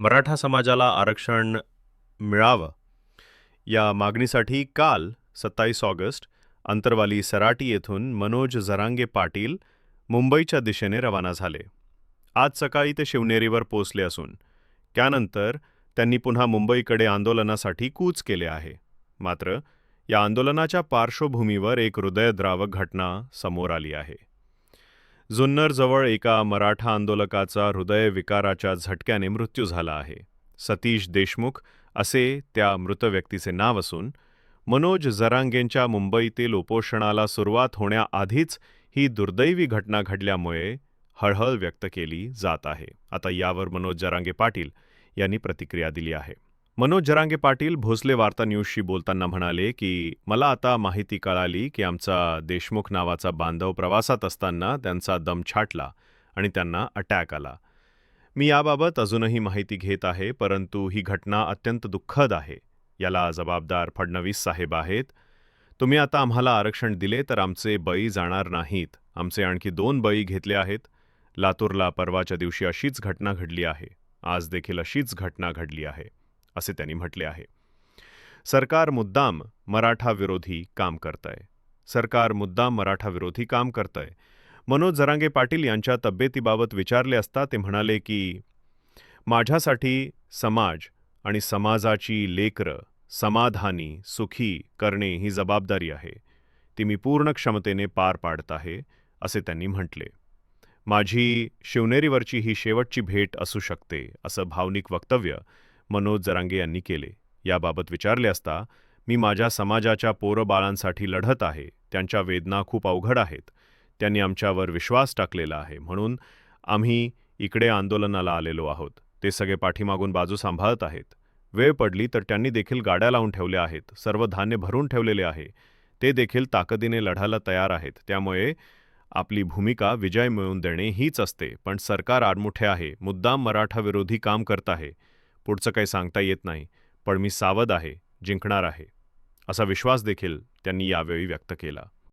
मराठा समाजाला आरक्षण मिळावं या मागणीसाठी काल सत्तावीस ऑगस्ट अंतरवाली सराटी येथून मनोज जरांगे पाटील मुंबईच्या दिशेने रवाना झाले. आज सकाळी ते शिवनेरीवर पोचले असून त्यानंतर त्यांनी पुन्हा मुंबईकडे आंदोलनासाठी कूच केले आहे. मात्र या आंदोलनाच्या पार्श्वभूमीवर एक हृदयद्रावक घटना समोर आली आहे. जुन्नरजवळ एका मराठा आंदोलकाचा हृदयविकाराच्या झटक्याने मृत्यू झाला आहे. सतीश देशमुख असे त्या मृत व्यक्तीचे नाव असून मनोज जरांगेंच्या मुंबईतील उपोषणाला सुरुवात होण्याआधीच ही दुर्दैवी घटना घडल्यामुळे हळहळ व्यक्त केली जात आहे. आता यावर मनोज जरांगे पाटील यांनी प्रतिक्रिया दिली आहे. मनोज जरांगे पाटील भोसले वार्ता न्यूजशी बोलताना म्हणाले की मला आता माहिती कळाली की आमचा देशमुख नावाचा बांधव प्रवासात असताना त्यांचा दम छाटला आणि त्यांना अटॅक आला. मी याबाबत अजूनही माहिती घेत आहे परंतु ही घटना अत्यंत दुःखद आहे. याला जबाबदार फडणवीस साहेब आहेत. तुम्ही आता आम्हाला आरक्षण दिले तर आमचे बळी जाणार नाहीत. आमचे आणखी दोन बळी घेतले आहेत. लातूरला परवाच्या दिवशी अशीच घटना घडली आहे. आज देखील अशीच घटना घडली आहे. असे त्यांनी म्हटले आहे. सरकार मुद्दाम मराठा विरोधी काम करतंय. सरकार मुद्दाम मराठा विरोधी काम करतंय. मनोज जरांगे पाटील यांच्या तब्येतीबाबत विचारले असता ते म्हणाले की माझ्यासाठी समाज आणि समाजाची लेकरं समाधानी सुखी करणे ही जबाबदारी आहे. ती मी पूर्ण क्षमतेने पार पाडत आहे असे त्यांनी म्हटले. माझी शिवनेरीवरची ही शेवटची भेट असू शकते असं भावनिक वक्तव्य मनोज जरांगे यांनी केले. याबाबत विचारले असता मी माझ्या समाजाच्या पोरबाळांसाठी लढत आहे. त्यांच्या वेदना खूप अवघड आहेत. त्यांनी आमच्यावर विश्वास टाकलेला आहे. म्हणून आम्ही इकडे आंदोलनाला आलेलो आहोत. ते सगळे पाठीमागून बाजू सांभाळत आहेत. वेळ पडली तर त्यांनी देखील गाड्या लावून ठेवल्या आहेत. सर्व धान्य भरून ठेवलेले आहे. ते देखील ताकदीने लढायला तयार आहेत. त्यामुळे आपली भूमिका विजय मिळवून देणे हीच असते. पण सरकार आडमुठे आहे. मुद्दाम मराठा विरोधी काम करत आहे. पुढचं काही सांगता येत नाही पण मी सावध आहे जिंकणार आहे असा विश्वास देखील त्यांनी यावेळी व्यक्त केला.